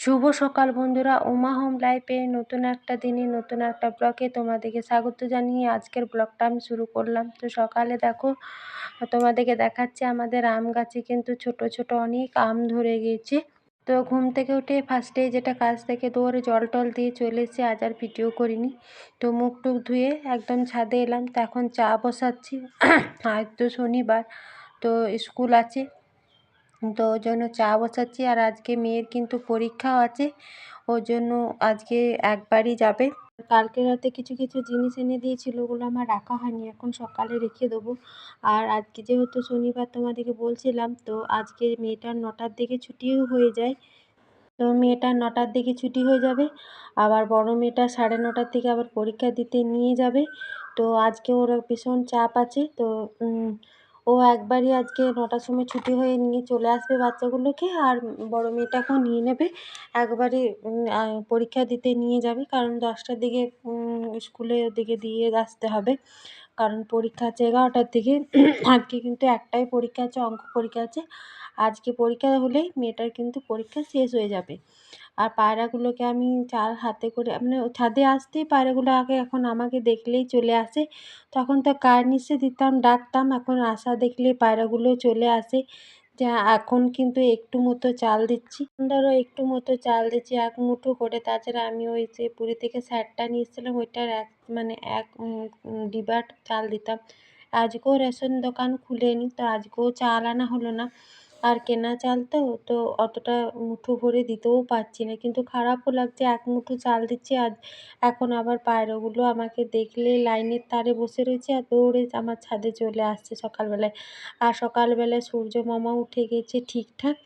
শুভ সকাল বন্ধুরা, উমা হোম লাইফে নতুন একটা দিনে, নতুন একটা ব্লগে তোমাদেরকে স্বাগত জানিয়ে আজকের ব্লগটা আমি শুরু করলাম। তো সকালে দেখো, তোমাদেরকে দেখাচ্ছে আমাদের আম গাছে কিন্তু ছোট ছোট অনেক আম ধরে গিয়েছে। তো ঘুম থেকে উঠে ফার্স্টে যেটা কাজ থেকে দৌড়ে জল টল দিয়ে চলে এসেছি, আজ আর ভিডিও করিনি। তো মুখ টুক ধুয়ে একদম ছাদে এলাম, তো এখন চা বসাচ্ছি। আজ তো শনিবার, তো স্কুল আছে তো ওই জন্য চা বসাচ্ছি। আর আজকে মেয়ের কিন্তু পরীক্ষাও আছে ওর জন্য আজকে একবারই যাবে। কালকে রাতে কিছু কিছু জিনিস এনে দিয়েছিল, ওগুলো আমার রাখা হয়নি। এখন সকালে রেখে দেবো। আর আজকে যেহেতু শনিবার তোমাদেরকে বলছিলাম, তো আজকে মেয়েটার নটার দিকে ছুটিও হয়ে যায়। তো মেয়েটার নটার দিকে ছুটি হয়ে যাবে। আবার বড় মেয়েটা সাড়ে নটার দিকে আবার পরীক্ষা দিতে নিয়ে যাবে। তো আজকে ওর ভীষণ চাপ আছে। তো ও একবারই আজকে নটার সময় ছুটি হয়ে নিয়ে চলে আসবে বাচ্চাগুলোকে আর বড় মেয়েটাকেও নিয়ে নেবে। একবারে পরীক্ষা দিতে নিয়ে যাবে। কারণ দশটার দিকে স্কুলে ওদিকে দিয়ে আসতে হবে। কারণ পরীক্ষা আছে এগারোটার দিকে। আজকে কিন্তু একটাই পরীক্ষা আছে, অঙ্ক পরীক্ষা আছে। আজকে পরীক্ষা হলেই মেয়েটার কিন্তু পরীক্ষা শেষ হয়ে যাবে। আর পায়রাগুলোকে আমি চাল হাতে করে মানে ছাদে আসতেই পায়রাগুলো আগে এখন আমাকে দেখলেই চলে আসে। তখন তো কার্নিশে দিতাম, ডাকতাম, এখন আসা দেখলেই পায়রাগুলো চলে আসে। যা এখন কিন্তু একটু মতো চাল দিচ্ছি। ধরো একটু মতো চাল দিচ্ছি, এক মুঠো করে। তাছাড়া আমি ওই যে পুরী থেকে স্যারটা নিয়ে এসেছিলাম ওইটার এক মানে এক ডিবার চাল দিতাম। আজকেও রেশন দোকান খুলেনি, তো আজকেও চাল আনা হলো না। আর কেনা চাল তো তো অতটা মুঠো ভরে দিতেও পারছি না। কিন্তু খারাপও লাগছে, এক মুঠো চাল দিচ্ছি আর এখন আবার পায়রাগুলো আমাকে দেখলে লাইনের তারে বসে রয়েছে আর দৌড়ে আমার ছাদে চলে আসছে সকালবেলায়। আর সকালবেলায় সূর্য মামা উঠে গেছে ঠিকঠাক।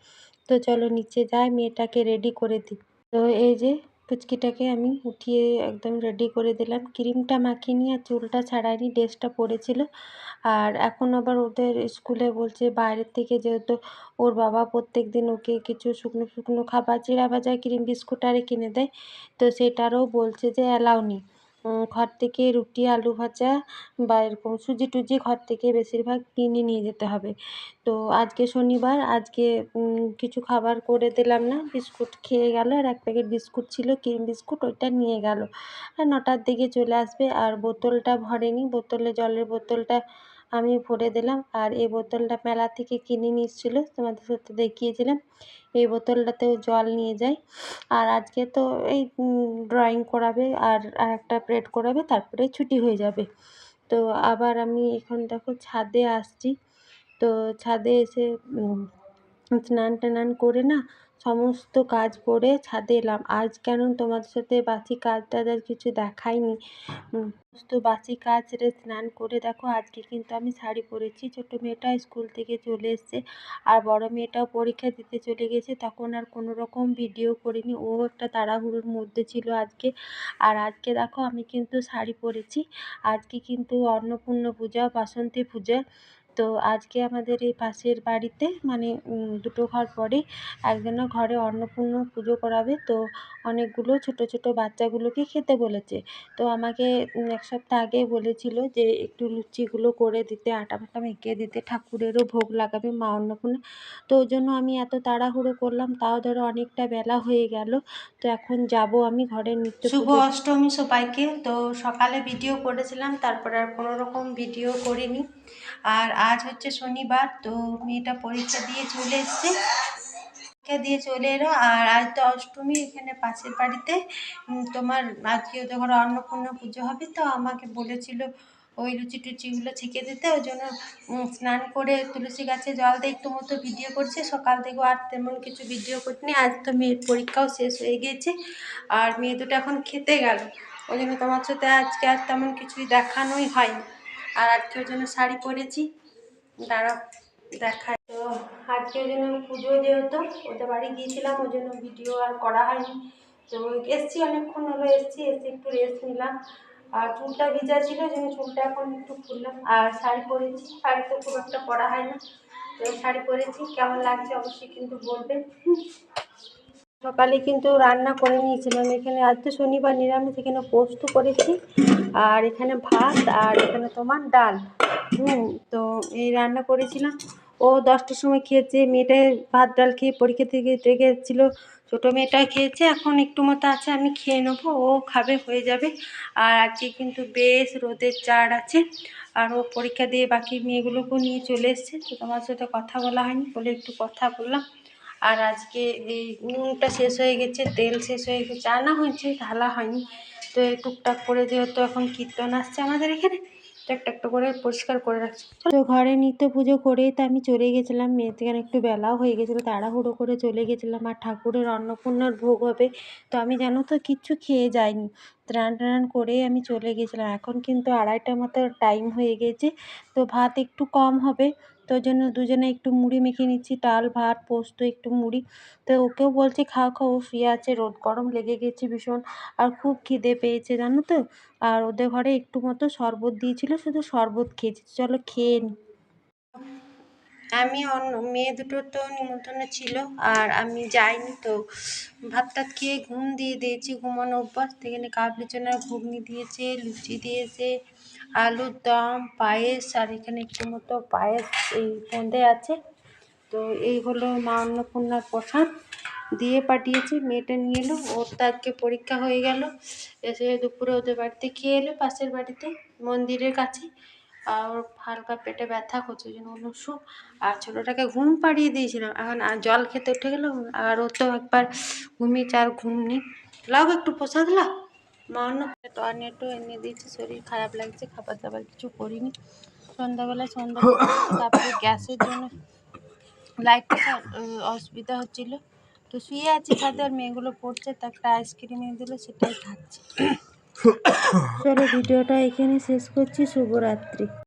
তো চলো নিচে যাই, মেয়েটাকে রেডি করে দিই। তো এই যে পুচকিটাকে আমি উঠিয়ে একদম রেডি করে দিলাম। ক্রিমটা মাখিয়ে নিয়ে আর চুলটা ছাড়াইনি, ড্রেসটা পরেছিল। আর এখন আবার ওদের স্কুলে বলছে বাইরের থেকে যেহেতু ওর বাবা প্রত্যেক দিন ওকে কিছু শুকনো শুকনো খাবার চিড়া ভাজা ক্রিম বিস্কুট আরে কিনে দেয়, তো সেটারও বলছে যে অ্যালাউ নেই ঘর থেকে রুটি, আলু ভাজা বা এরকম সুজি টুজি ঘর থেকে বেশিরভাগ কিনে নিয়ে যেতে হবে। তো আজকে শনিবার, আজকে কিছু খাবার করে দিলাম না। বিস্কুট খেয়ে গেল আর এক প্যাকেট বিস্কুট ছিল, ক্রিম বিস্কুট ওইটা নিয়ে গেল। আর নটার দিকে চলে আসবে আর বোতলটা ভরেনি। বোতলে জলের বোতলটা আমি ভরে দিলাম। আর এই বোতলটা মেলা থেকে কিনে নিয়ে এসেছিল, তোমাদের সাথে দেখিয়েছিলাম। এই বোতলটাতেও জল নিয়ে যায়। আর আজকে তো এই ড্রয়িং করাবে আর একটা প্রেড করাবে, তারপরে ছুটি হয়ে যাবে। তো আবার আমি এখন দেখো ছাদে আসছি। তো ছাদে এসে স্নান টানান করে না সমস্ত কাজ করে ছাদে এলাম। আজ কেন তোমাদের সাথে বাসি কাজ টাজ কিছু দেখাইনি? সমস্ত বাসি কাজ সেরে স্নান করে দেখো, আজকে কিন্তু আমি শাড়ি পরেছি। ছোটো মেয়েটা স্কুল থেকে চলে এসছে আর বড় মেয়েটাও পরীক্ষা দিতে চলে গেছে। তখন আর কোনো রকম ভিডিও করিনি। ও একটা তাড়াহুড়োর মধ্যে ছিল আজকে। আর আজকে দেখো আমি কিন্তু শাড়ি পরেছি। আজকে কিন্তু অন্নপূর্ণা পূজা, বাসন্তী পূজা তো আজকে আমাদের এই পাশের বাড়িতে মানে দুটো ঘর পরে একজনের ঘরে অন্নপূর্ণ পুজো করাবে। তো অনেকগুলো ছোটো ছোটো বাচ্চাগুলোকে খেতে বলেছে। তো আমাকে এক সপ্তাহ আগে বলেছিল যে, একটু লুচিগুলো করে দিতে, আটা ফাটা মেখে দিতে, ঠাকুরেরও ভোগ লাগাবে মা অন্নপূর্ণা। তো ওই জন্য আমি এত তাড়াহুড়ো করলাম, তাও ধরো অনেকটা বেলা হয়ে গেল। তো এখন যাব আমি ঘরের নিত্য শুভ অষ্টমী সবাইকে। তো সকালে ভিডিও করেছিলাম, তারপরে আর কোনো রকম ভিডিও করিনি। আর আজ হচ্ছে শনিবার, তো মেয়েটা পরীক্ষা দিয়ে চলে এসছে। পরীক্ষা দিয়ে চলে এলো, আর আজ তো অষ্টমী, এখানে পাশের বাড়িতে। তোমার আজকে ওদের ঘরে অন্নপূর্ণা পুজো হবে, তো আমাকে বলেছিল ওই লুচি টুচিগুলো ছেঁকে দিতে। ওই জন্য স্নান করে তুলসী গাছে জল দিয়ে একটু মতো ভিডিও করছে। সকাল থেকে আর তেমন কিছু ভিডিও করিনি। আজ তো মেয়ের পরীক্ষাও শেষ হয়ে গিয়েছে, আর মেয়ে দুটো এখন খেতে গেল। ওই জন্য তোমার সাথে আজকে আর তেমন কিছুই দেখানোই হয়নি। আর আজকে ওই জন্য শাড়ি পরেছি। দাঁড়াও দেখায় তো আজকে ওই জন্য পুজো যেহেতু ওদের বাড়ি গিয়েছিলাম, ওই জন্য ভিডিও আর করা হয়নি। তো এসছি অনেকক্ষণ হলো, এসছি, এসে একটু রেস্ট নিলাম। আর চুলটা ভিজা ছিল, ওই জন্য চুলটা এখন একটু খুললাম। আর শাড়ি পরেছি, শাড়ি তো খুব একটা পরা হয় না তো শাড়ি পরেছি, কেমন লাগছে অবশ্যই কিন্তু বলবেন সকালে কিন্তু রান্না করে নিয়েছিলাম। এখানে আজ তো শনিবার, নিরামিষ, এখানে পোস্ত করেছি। আর এখানে ভাত, আর এখানে তোমার ডাল। হুম, তো এই রান্না করেছিলাম। ও দশটার সময় খেয়েছে। মেয়েটা ভাত, ডাল খেয়ে পরীক্ষা থেকে এসেছিল ছোটো মেয়েটা খেয়েছে। এখন একটু মতো আছে, আমি খেয়ে নেব। ও খাবে, হয়ে যাবে। আর আজকে কিন্তু বেশ রোদের চার আছে। আর ও পরীক্ষা দিয়ে বাকি মেয়েগুলোকেও নিয়ে চলে এসছে। তো তোমার সাথে কথা বলা হয়নি বলে একটু কথা বললাম। আর আজকে এই নুনটা শেষ হয়ে গেছে, তেল শেষ হয়ে গেছে আনা হয়েছে ঢালা হয়নি। তো এই টুকটাক করে যেহেতু এখন কীর্তন আসছে আমাদের এখানে, তো একটা একটা করে পরিষ্কার করে রাখছি। তো ঘরে নিত্য পুজো করেই তো আমি চলে গেছিলাম থেকে একটু বেলাও হয়ে গেছিল, তাড়াহুড়ো করে চলে গেছিলাম। আর ঠাকুরের অন্নপূর্ণার ভোগ হবে, তো আমি জানো তো কিচ্ছু খেয়ে যাইনি। স্নান টান করেই আমি চলে গেছিলাম। এখন কিন্তু আড়াইটার মতো টাইম হয়ে গেছে, তো ভাত একটু কম হবে। তো জন্য দুজনে একটু মুড়ি মেখে নিচ্ছি, ডাল, ভাত, পোস্ত, একটু মুড়ি। তো ওকেও বলছি, খাও খাও ও শুয়ে আছে, রোদ গরম লেগে গেছে ভীষণ, আর খুব খিদে পেয়েছে, জানো তো? আর ওদের ঘরে একটু মতো শরবত দিয়েছিল, শুধু শরবত খেয়েছি। চলো খেয়ে নিই আমি অন্য, মেয়ে দুটোর তো নিমন্ত্রণ ছিল আর আমি যাইনি তো। ভাত টাত খেয়ে ঘুম দিয়ে দিয়েছি ঘুমানো অভ্যাস এখানে কাবলি চনার ঘুগনি দিয়েছে, লুচি দিয়েছে, আলুর দম, পায়েস আর এখানে একটু মতো পায়েস এই বোঁদে আছে। তো এই হলো মা অন্নপূর্ণার প্রসাদ দিয়ে পাঠিয়েছি, মেয়েটা নিয়ে এলো, ওর তো আজকে পরীক্ষা হয়ে গেল। এসে দুপুরে ওদের বাড়িতে খেয়ে এলো, পাশের বাড়িতে, মন্দিরের কাছে। ওর হালকা পেটে ব্যথা করছে, ওই জন্য বললাম শু আর ছোটোটাকে ঘুম পাড়িয়ে দিয়েছিলাম। এখন আর জল খেতে উঠে গেল, আর ও তো একবার ঘুমিয়েছে আর ঘুম নেই। লাও একটু প্রসাদ লাও। মা অন্য টর্নেটো এনে দিয়েছে, শরীর খারাপ লাগছে, খাবার দাবার কিছু করিনি। সন্ধ্যাবেলা সন্ধ্যা তারপরে গ্যাসের জন্য লাইটটা অসুবিধা হচ্ছিল। তো শুয়ে আছি ছাদে আর মেয়েগুলো পড়ছে তা একটা আইসক্রিম এনে দিল, সেটাই খাচ্ছি। চলো ভিডিওটা এখানে শেষ করছি শুভরাত্রি।